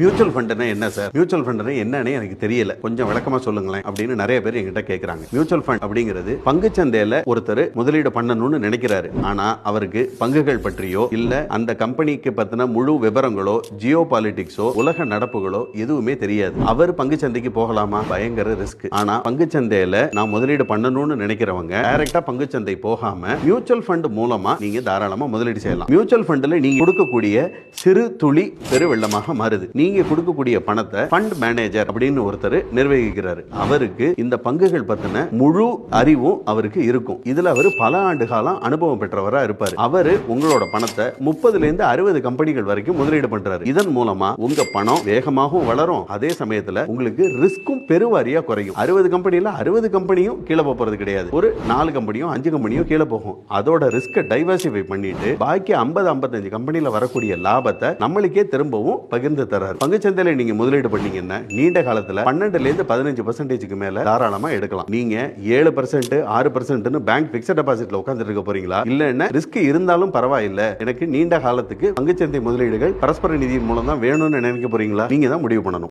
Mutual ஃபண்டுனா என்ன sir mutual ஃபண்டுனா என்னன்னு எனக்கு தெரியல. கொஞ்சம் விளக்கமா சொல்லுங்களேன் அப்படின்னு நிறைய பேர் எங்கிட்ட கேட்கறாங்க மியூச்சுவல் ஃபண்ட் அப்படிங்கிறது பங்குச்சந்தையில ஒருத்தர் முதலீடு பண்ணணும்னு நினைக்கிறாரு. ஆனா அவருக்கு பங்குகள் பற்றியோ இல்ல அந்த கம்பெனிக்கு பத்தின முழு விவரங்களோ ஜியோ பாலிட்டிக்ஸோ உலக நடப்புகளோ எதுவுமே தெரியாது. அவர் பங்குச்சந்தைக்கு போகலாமா? பயங்கர ரிஸ்க் ஆனா பங்குச்சந்தையில நான் முதலீடு பண்ணணும்னு நினைக்கிறவங்க டைரக்டா பங்குச்சந்தை போகாம மியூச்சுவல் ஃபண்ட் மூலமா நீங்க தாராளமா முதலீடு செய்யலாம். மியூச்சுவல் ஃபண்ட்ல நீங்க கொடுக்கக்கூடிய சிறு துளி பெருவெள்ளமாக மாறுது. நீங்க கொடுக்கக்கூடிய பணத்தை ஃபண்ட் மேனேஜர் அப்படின்னு ஒருத்தர் நிர்வகிக்கிறாரு. அவருக்கு இந்த பங்குகள் பத்தின முழு அறிவும் அவருக்கு இருக்கும். இதுல அவர் பல ஆண்டு காலம் அனுபவம் பெற்றவரா இருப்பாரு. அவரு உங்களோட பணத்தை முப்பதுல இருந்து அறுபது கம்பெனிகள் வரைக்கும் முதலீடு பண்றாரு. இதன் மூலமா உங்க பணம் வேகமாகவும் வளரும். அதே சமயத்துல உங்களுக்கு ரிஸ்க்கும் பெருவாரியா குறையும். அறுபது கம்பெனில அறுபது கம்பெனியும் கீழே போறது கிடையாது. ஒரு நாலு கம்பெனியும் அஞ்சு கம்பெனியும் கீழே போகும். அதோட ரிஸ்க்கை டைவர்சிஃபை பண்ணிட்டு பாக்கி ஐம்பது ஐம்பத்தஞ்சு கம்பெனில வரக்கூடிய லாபத்தை நம்மளுக்கே திரும்பவும் பகிர்ந்து தராரு. பங்குச்சந்தையில் நீங்க முதலீடு பண்ணீங்கன்னா நீண்ட காலத்துல பன்னெண்டுல இருந்து பதினஞ்சு பர்சன்டேஜ்க்கு மேல தாராளமா எடுக்கலாம். நீங்க ஏழு பர்சன்ட் ஆறு பர்சன்ட்னு பேங்க் பிக்சட் டெபாசிட்ல உட்காந்துட்டு இருக்க போறீங்களா? இல்ல ரிஸ்க் இருந்தாலும் பரவாயில்ல. எனக்கு நீண்ட காலத்துக்கு பங்குச்சந்தை முதலீடுகள் பரஸ்பர நிதியின் மூலம் தான் வேணும்னு நினைக்க போறீங்களா? நீங்க தான் முடிவு பண்ணணும்.